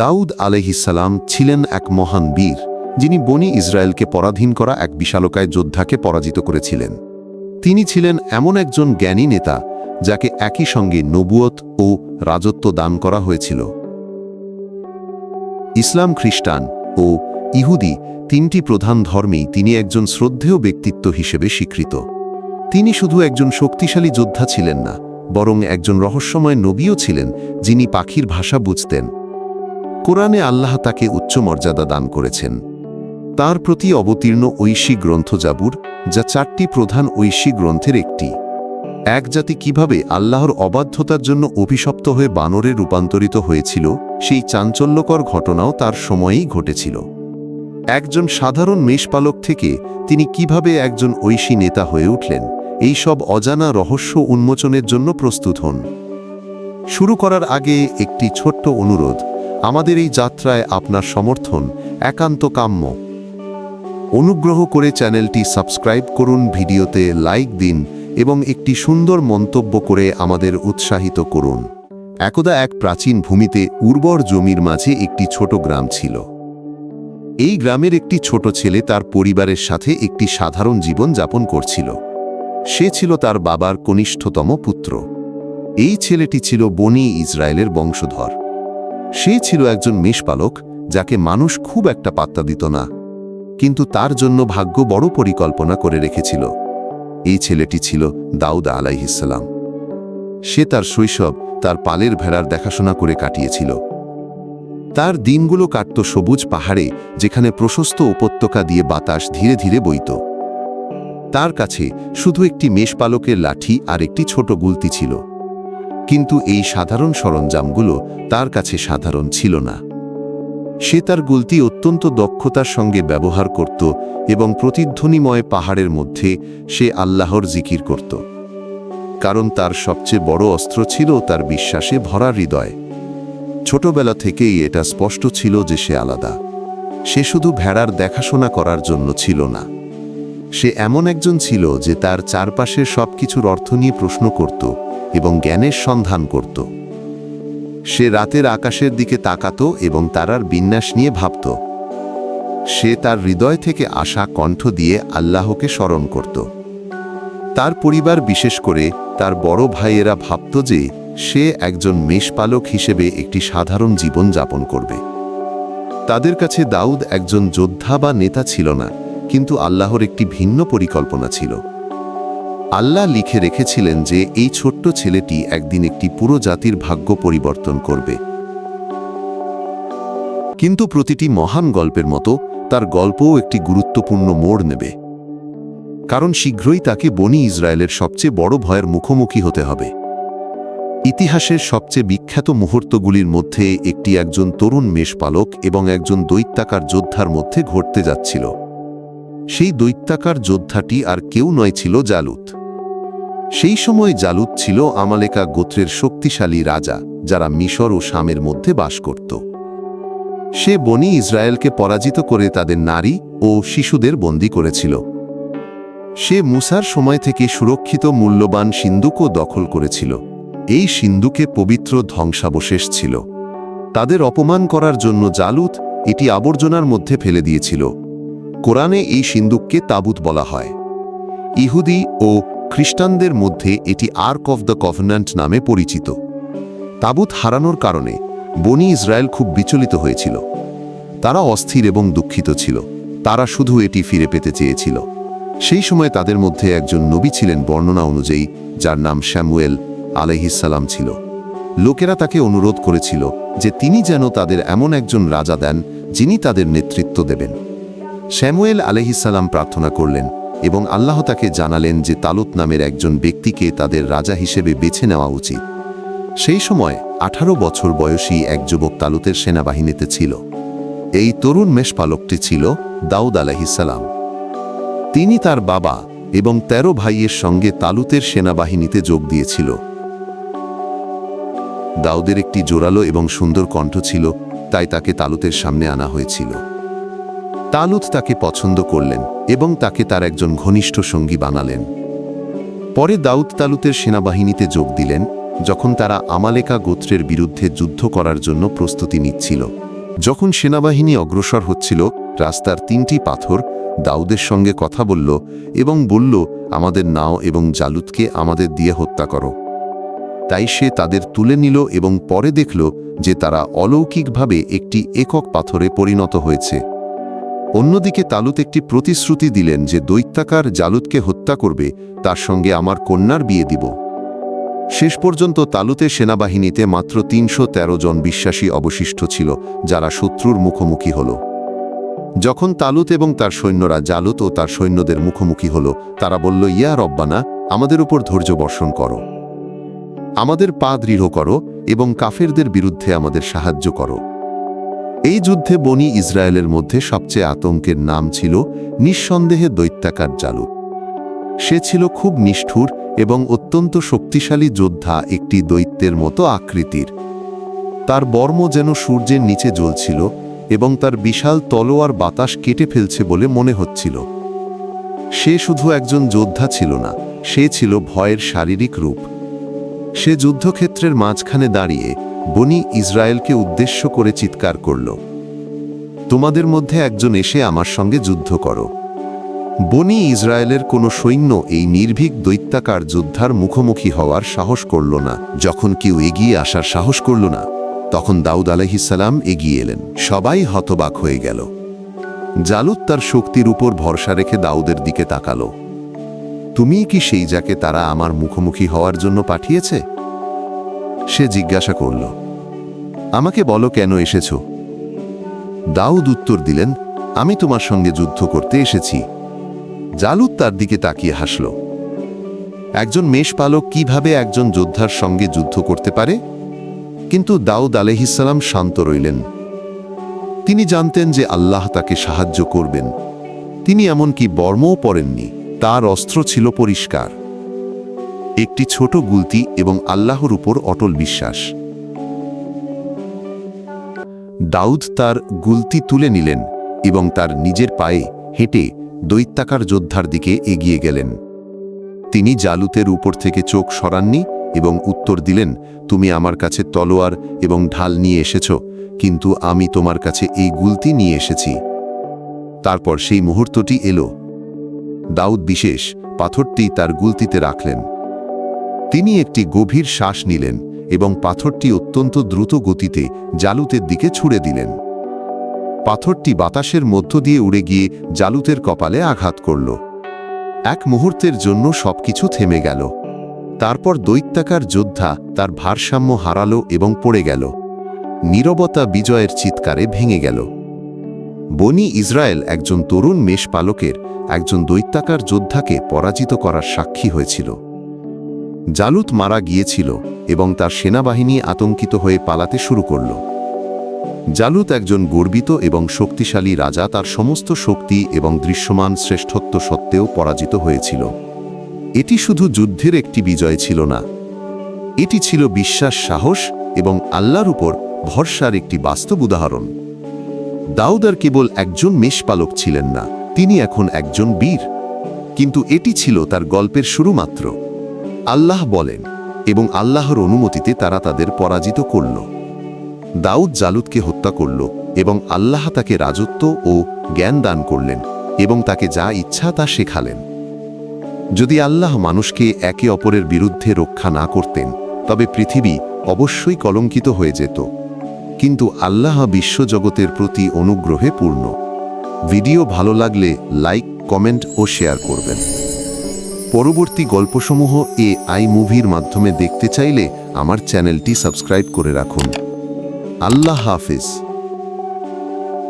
দাউদ আলহিসাল্লাম ছিলেন এক মহান বীর, যিনি বনি ইসরায়েলকে পরাধীন করা এক বিশালকায় যোদ্ধাকে পরাজিত করেছিলেন। তিনি ছিলেন এমন একজন জ্ঞানী নেতা, যাকে একই সঙ্গে নবুয়ত ও রাজত্ব দান করা হয়েছিল। ইসলাম খ্রিস্টান ও ইহুদি তিনটি প্রধান ধর্মেই তিনি একজন শ্রদ্ধেয় ব্যক্তিত্ব হিসেবে স্বীকৃত। তিনি শুধু একজন শক্তিশালী যোদ্ধা ছিলেন না, বরং একজন রহস্যময় নবীও ছিলেন, যিনি পাখির ভাষা বুঝতেন। কোরআনে আল্লাহ তাকে উচ্চ মর্যাদা দান করেছেন। তার প্রতি অবতীর্ণ ঐশী গ্রন্থ জাবুর, যা চারটি প্রধান ঐশী গ্রন্থের একটি। এক জাতি কীভাবে আল্লাহর অবাধ্যতার জন্য অভিশপ্ত হয়ে বানরে রূপান্তরিত হয়েছিল, সেই চাঞ্চল্যকর ঘটনাও তার সময়েই ঘটেছিল। একজন সাধারণ মেষপালক থেকে তিনি কীভাবে একজন ঐশী নেতা হয়ে উঠলেন, এই সব অজানা রহস্য উন্মোচনের জন্য প্রস্তুত হন। শুরু করার আগে একটি ছোট্ট অনুরোধ। আমাদের এই যাত্রায় আপনার সমর্থন, একান্ত কাম্য। অনুগ্রহ করে চ্যানেলটি সাবস্ক্রাইব করুন, ভিডিওতে লাইক দিন এবং একটি সুন্দর মন্তব্য করে আমাদের উৎসাহিত করুন। একদা এক প্রাচীন ভূমিতে উর্বর জমির মাঝে একটি ছোট গ্রাম ছিল। এই গ্রামের একটি ছোট ছেলে তার পরিবারের সাথে একটি সাধারণ জীবন যাপন করছিল। সে ছিল তার বাবার কনিষ্ঠতম পুত্র। এই ছেলেটি ছিল বনি ইসরায়েলের বংশধর। সে ছিল একজন মেষপালক, যাকে মানুষ খুব একটা পাত্তা দিত না। কিন্তু তার জন্য ভাগ্য বড় পরিকল্পনা করে রেখেছিল। এই ছেলেটি ছিল দাউদ আলাইহিসাল্লাম সে তার শৈশব, তার পালের ভেড়ার দেখাশোনা করে কাটিয়েছিল। তার দিনগুলো কাটত সবুজ পাহাড়ে, যেখানে প্রশস্ত উপত্যকা দিয়ে বাতাস ধীরে ধীরে বইত। তার কাছে শুধু একটি মেষপালকের লাঠি আর একটি ছোট গুলতি ছিল। কিন্তু এই সাধারণ সরঞ্জামগুলো তার কাছে সাধারণ ছিল না। সে তার গুলতি অত্যন্ত দক্ষতার সঙ্গে ব্যবহার করত এবং প্রতিধ্বনিময় পাহাড়ের মধ্যে সে আল্লাহর জিকির করত। কারণ তার সবচেয়ে বড় অস্ত্র ছিল তার বিশ্বাসে ভরা হৃদয়। ছোটবেলা থেকেই এটা স্পষ্ট ছিল যে সে আলাদা। সে শুধু ভেড়ার দেখাশোনা করার জন্য ছিল না। সে এমন একজন ছিল যে তার চারপাশের সব কিছুর অর্থ নিয়ে প্রশ্ন করত এবং জ্ঞানের সন্ধান করত। সে রাতের আকাশের দিকে তাকাত এবং তারার বিন্যাস নিয়ে ভাবত। সে তার হৃদয় থেকে আসা কণ্ঠ দিয়ে আল্লাহকে স্মরণ করত। তার পরিবার বিশেষ করে তার বড় ভাইয়েরা ভাবত যে সে একজন মেষপালক হিসেবে একটি সাধারণ জীবন যাপন করবে। তাদের কাছে দাউদ একজন যোদ্ধা বা নেতা ছিল না, কিন্তু আল্লাহর একটি ভিন্ন পরিকল্পনা ছিল। আল্লাহ লিখে রেখেছিলেন যে এই ছোট্ট ছেলেটি একদিন একটি পুরো জাতির ভাগ্য পরিবর্তন করবে। কিন্তু প্রতিটি মহান গল্পের মতো তার গল্পও একটি গুরুত্বপূর্ণ মোড় নেবে। কারণ শীঘ্রই তাকে বনি ইসরায়েলের সবচেয়ে বড় ভয়ের মুখোমুখি হতে হবে। ইতিহাসের সবচেয়ে বিখ্যাত মুহূর্তগুলির মধ্যে একটি একজন তরুণ মেষপালক এবং একজন দৈত্যাকার যোদ্ধার মধ্যে ঘটতে যাচ্ছিল। সেই দৈত্যাকার যোদ্ধাটি আর কেউ নয় ছিল জালুত। সেই সময় জালুত ছিল আমালেকা গোত্রের শক্তিশালী রাজা, যারা মিশর ও শামের মধ্যে বাস করত। সে বনি ইসরায়েলকে পরাজিত করে তাদের নারী ও শিশুদের বন্দী করেছিল। সে মুসার সময় থেকে সুরক্ষিত মূল্যবান সিন্ধুকও দখল করেছিল। এই সিন্ধুকে পবিত্র ধ্বংসাবশেষ ছিল। তাদের অপমান করার জন্য জালুত এটি আবর্জনার মধ্যে ফেলে দিয়েছিল। কোরআনে এই সিন্দুককে তাবুত বলা হয়। ইহুদি ও খ্রিস্টানদের মধ্যে এটি আর্ক অফ দ্য কভেন্যান্ট নামে পরিচিত। তাবুত হারানোর কারণে বনি ইসরায়েল খুব বিচলিত হয়েছিল। তারা অস্থির এবং দুঃখিত ছিল। তারা শুধু এটি ফিরে পেতে চেয়েছিল। সেই সময় তাদের মধ্যে একজন নবী ছিলেন বর্ণনা অনুযায়ী, যার নাম শ্যামুয়েল আলহিসাল্লাম ছিল। লোকেরা তাকে অনুরোধ করেছিল যে তিনি যেন তাদের এমন একজন রাজা দেন যিনি তাদের নেতৃত্ব দেবেন। শ্যামুয়েল আলহিসাল্লাম প্রার্থনা করলেন এবং আল্লাহ তাকে জানালেন যে তালুত নামের একজন ব্যক্তিকে তাদের রাজা হিসেবে বেছে নেওয়া উচিত। সেই সময় আঠারো বছর বয়সী এক যুবক তালুতের সেনাবাহিনীতে ছিল। এই তরুণ মেষপালকটি ছিল দাউদ আলহিসাল্লাম তিনি তার বাবা এবং ১৩ ভাইয়ের সঙ্গে তালুতের সেনাবাহিনীতে যোগ দিয়েছিল। দাউদের একটি জোরালো এবং সুন্দর কণ্ঠ ছিল, তাই তাকে তালুতের সামনে আনা হয়েছিল। তালুত তাকে পছন্দ করলেন এবং তাকে তার একজন ঘনিষ্ঠ সঙ্গী বানালেন। পরে দাউদ তালুতের সেনাবাহিনীতে যোগ দিলেন, যখন তারা আমালেকা গোত্রের বিরুদ্ধে যুদ্ধ করার জন্য প্রস্তুতি নিচ্ছিল। যখন সেনাবাহিনী অগ্রসর হচ্ছিল, রাস্তার তিনটি পাথর দাউদের সঙ্গে কথা বলল এবং বলল, আমাদের নাও এবং জালুদকে আমাদের দিয়ে হত্যা করো। তাই সে তাদের তুলে নিল এবং পরে দেখল যে তারা অলৌকিকভাবে একটি একক পাথরে পরিণত হয়েছে। অন্যদিকে তালুত একটি প্রতিশ্রুতি দিলেন যে দৈত্যাকার জালুতকে হত্যা করবে, তার সঙ্গে আমার কন্যার বিয়ে দিব। শেষ পর্যন্ত তালুতের সেনাবাহিনীতে মাত্র তিনশো তেরো জন বিশ্বাসী অবশিষ্ট ছিল, যারা শত্রুর মুখোমুখি হল। যখন তালুত এবং তার সৈন্যরা জালুত ও তার সৈন্যদের মুখোমুখি হল, তারা বলল, ইয়া রব্বানা, আমাদের উপর ধৈর্য বর্ষণ করো। আমাদের পা দৃঢ় করো এবং কাফেরদের বিরুদ্ধে আমাদের সাহায্য করো। এই যুদ্ধে বনি ইসরায়েলের মধ্যে সবচেয়ে আতঙ্কের নাম ছিল নিঃসন্দেহে দৈত্যাকার জালুত সে ছিল খুব নিষ্ঠুর এবং অত্যন্ত শক্তিশালী যোদ্ধা একটি দৈত্যের মতো আকৃতির। তার বর্ম যেন সূর্যের নিচে জ্বলছিল এবং তার বিশাল তলোয়ার বাতাস কেটে ফেলছে বলে মনে হচ্ছিল। সে শুধু একজন যোদ্ধা ছিল না, সে ছিল ভয়ের শারীরিক রূপ। সে যুদ্ধক্ষেত্রের মাঝখানে দাঁড়িয়ে বনি ইসরায়েলকে উদ্দেশ্য করে চিৎকার করল, তোমাদের মধ্যে একজন এসে আমার সঙ্গে যুদ্ধ করো। বনি ইসরায়েলের কোনো সৈন্য এই নির্ভীক দৈত্যাকার যোদ্ধার মুখোমুখি হওয়ার সাহস করল না। যখন কেউ এগিয়ে আসার সাহস করল না, তখন দাউদ আলহিসাল্লাম এগিয়ে এলেন। সবাই হতবাক হয়ে গেল। জালুত তার শক্তির উপর ভরসা রেখে দাউদের দিকে তাকালো। তুমি কি সেই যাকে তারা আমার মুখোমুখি হওয়ার জন্য পাঠিয়েছে? সে জিজ্ঞাসা করল, আমাকে বলো কেন এসেছ? দাউদ উত্তর দিলেন, আমি তোমার সঙ্গে যুদ্ধ করতে এসেছি। জালুদ তার দিকে তাকিয়ে হাসল, একজন মেষপালক কীভাবে একজন যোদ্ধার সঙ্গে যুদ্ধ করতে পারে? কিন্তু দাউদ আলহিসাল্লাম শান্ত রইলেন, তিনি জানতেন যে আল্লাহ তাকে সাহায্য করবেন, তিনি এমনকি বর্মও পরেননি, তার অস্ত্র ছিল পরিষ্কার। একটি ছোট গুলতি এবং আল্লাহর উপর অটল বিশ্বাস। দাউদ তার গুলতি তুলে নিলেন এবং তার নিজের পায়ে হেঁটে দৈত্যাকার যোদ্ধার দিকে এগিয়ে গেলেন। তিনি জালুতের উপর থেকে চোখ সরাননি এবং উত্তর দিলেন, তুমি আমার কাছে তলোয়ার এবং ঢাল নিয়ে এসেছ, কিন্তু আমি তোমার কাছে এই গুলতি নিয়ে এসেছি। তারপর সেই মুহূর্তটি এলো। দাউদ বিশেষ পাথরটি তার গুলতিতে রাখলেন। তিনি একটি গভীর শ্বাস নিলেন এবং পাথরটি অত্যন্ত দ্রুত গতিতে জালুতের দিকে ছুড়ে দিলেন। পাথরটি বাতাসের মধ্য দিয়ে উড়ে গিয়ে জালুতের কপালে আঘাত করল। এক মুহূর্তের জন্য সবকিছু থেমে গেল। তারপর দৈত্যাকার যোদ্ধা তার ভারসাম্য হারালো এবং পড়ে গেল। নীরবতা বিজয়ের চিৎকারে ভেঙে গেল। বনি ইসরায়েল একজন তরুণ মেষপালকের একজন দৈত্যাকার যোদ্ধাকে পরাজিত করার সাক্ষী হয়েছিল। জালুত মারা গিয়েছিল এবং তার সেনাবাহিনী আতঙ্কিত হয়ে পালাতে শুরু করল। জালুত একজন গর্বিত এবং শক্তিশালী রাজা, তার সমস্ত শক্তি এবং দৃশ্যমান শ্রেষ্ঠত্ব সত্ত্বেও পরাজিত হয়েছিল। এটি শুধু যুদ্ধের একটি বিজয় ছিল না, এটি ছিল বিশ্বাস, সাহস এবং আল্লাহর উপর ভরসার একটি বাস্তব উদাহরণ। দাউদ আর কেবল একজন মেষপালক ছিলেন না, তিনি এখন একজন বীর। কিন্তু এটি ছিল তার গল্পের শুরু মাত্র আল্লাহ বলেন, এবং আল্লাহর অনুমতিতে তারা তাদের পরাজিত করল। দাউদ জালুদকে হত্যা করল, এবং আল্লাহ তাকে রাজত্ব ও জ্ঞান দান করলেন, এবং তাকে যা ইচ্ছা তা শেখালেন। যদি আল্লাহ মানুষকে একে অপরের বিরুদ্ধে রক্ষা না করতেন, তবে পৃথিবী অবশ্যই কলঙ্কিত হয়ে যেত। কিন্তু আল্লাহ বিশ্বজগতের প্রতি অনুগ্রহে পূর্ণ। ভিডিও ভালো লাগলে লাইক, কমেন্ট ও শেয়ার করবেন। পরবর্তী গল্পসমূহ এ আই মুভির মাধ্যমে দেখতে চাইলে আমার চ্যানেলটি সাবস্ক্রাইব করে রাখুন। আল্লাহ হাফিজ।